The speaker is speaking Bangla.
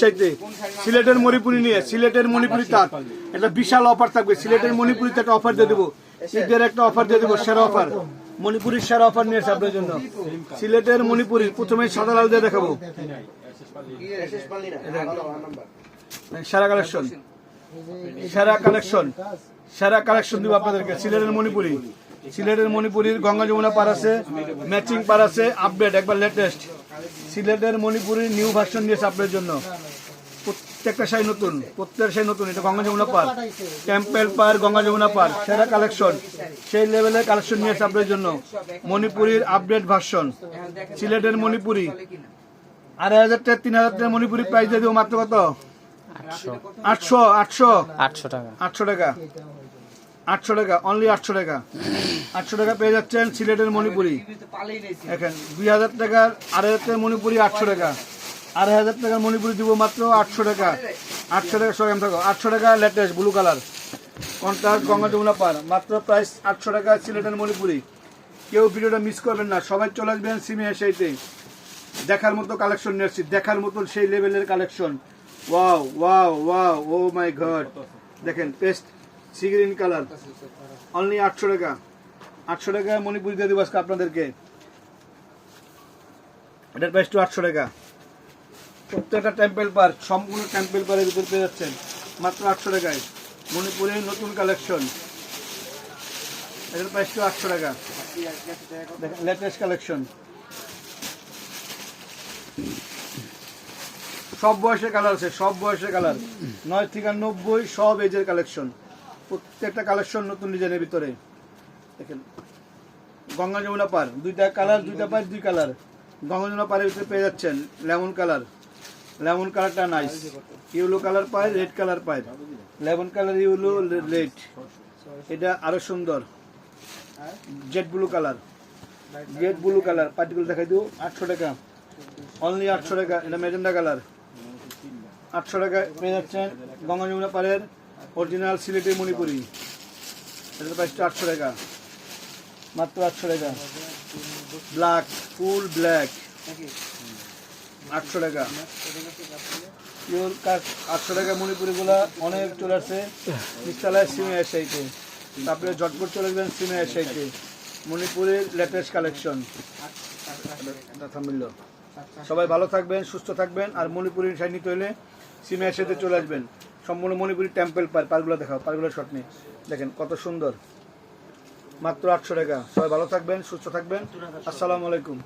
সাইডে। সিলেটের মণিপুরি নিয়ে। সিলেটের মণিপুরি একটা বিশাল অফার থাকবে। সিলেটের একটা অফার দিয়ে দেবো। একটা অফার দিয়ে দেবো, সেরা অফার মণিপুরির সেরা অফার নিয়ে জন্য। সিলেটের সাদা দিয়ে দেখাবো। কালেকশন সেরা কালেকশন সেরা কালেকশন দিব আপনাদেরকে। সিলেটের মণিপুরি। সিলেটের মণিপুরির গঙ্গা যমুনা পার আছে। ম্যাচিং পার আছে। আপডেট একবার লেটেস্ট সিলেটের মণিপুরির নিউ ভার্সন নিয়েছে আপনাদের জন্য। প্রত্যেকটা শাড়ি নতুন প্রত্যেকটা শাড়ি নতুন। এটা Ganga Jamuna park. Temple park Ganga Jamuna park সেরা কালেকশন সেই লেভেলের কালেকশন নিয়েছে আপনাদের জন্য মণিপুরির আপডেট ভার্সন সিলেটের মণিপুরি। আড়াই হাজার টাকা তিন হাজার টাকা মণিপুরি প্রাইস দিয়ে দেবো মাত্র কত? আটশো। আটশো আটশো। আটশো টাকা। আটশো টাকা। আটশো টাকা অনলি আটশো টাকা। আটশো টাকা পেয়ে যাচ্ছেন সিলেটের মণিপুরি। এখন দুই হাজার টাকার আড়াই হাজার টাকার মণিপুরি আটশো টাকা। আড়াই হাজার টাকার মণিপুরি দিব মাত্র আটশো টাকা। আটশো টাকা, সবাই থাকো, আটশো টাকা latest blue colour contrast Ganga Jamuna পার, মাত্র প্রাইস আটশো টাকা সিলেটের মণিপুরি। কেউ ভিডিওটা মিস করবেন না, সবাই চলে আসবেন সিমিয়া সেইতে দেখার মতো কালেকশন নিয়ে আসছি, দেখার মতো সেই লেভেলের collection wow wow wow oh my god দেখেন paste sea green colour. Only আটশো টাকা। আটশো টাকা মণিপুরি দিয়ে দেবো আজকে আপনাদেরকে। এটার প্রাইস টু আটশো টাকা। প্রত্যেকটা টেম্পেল পার্ক সম্পূর্ণ টেম্পেল পার্কের ভিতর পেয়ে যাচ্ছেন। মাত্র আটশো টাকায়। মণিপুরের নতুন কালেকশন এটার প্রাইস টু আটশো টাকা। দেখেন লেটেস্ট কালেকশন সব বয়সের কালার আছে, সব বয়সের কালার নয় থেকে নব্বই, সব এজের কালেকশন প্রত্যেকটা কালেকশন নতুন ডিজাইনের ভিতরে। দেখেন, গঙ্গা যমুনা পার, দুইটা কালার দুইটা পার দুই কালার গঙ্গা যমুনা পারের ভিতরে পেয়ে যাচ্ছেন লেমন কালার লেমন কালারটা নাইস ইউলো কালার পায় রেড কালার পায়। লেমন কালার ইউলো রেড এটা আরও সুন্দর। Jade blue colour jade blue colour particular দেখাই দিও, আটশো টাকা। অনলি আটশো টাকা, এটা মেজেন্ডা কালার আটশো টাকা পেয়ে যাচ্ছেন গঙ্গা যমুনা পাড়ের অরিজিনাল সিলেটের মণিপুরি। এটার প্রাইসটা আটশো টাকা। মাত্র আটশো টাকা। ব্ল্যাক ফুল ব্ল্যাক আটশো টাকা। পিওর কাজ আটশো টাকা মণিপুরিগুলা অনেক চলে আসছে নিচতলায় সিমে এসাইতে তারপরে জটপট চলে যাবেন সিমে এসাইতে মণিপুরের লেটেস্ট কালেকশন সবাই ভালো থাকবেন সুস্থ থাকবেন আর মণিপুরি শাড়ি নিতে হলে সিমের সাথে চলে আসবেন। সম্পূর্ণ মণিপুরি টেম্পল পার পারগুলো দেখাও পারগুলো শট নেই দেখেন কত সুন্দর। মাত্র আটশো টাকা। সবাই ভালো থাকবেন সুস্থ থাকবেন। আসসালামু আলাইকুম।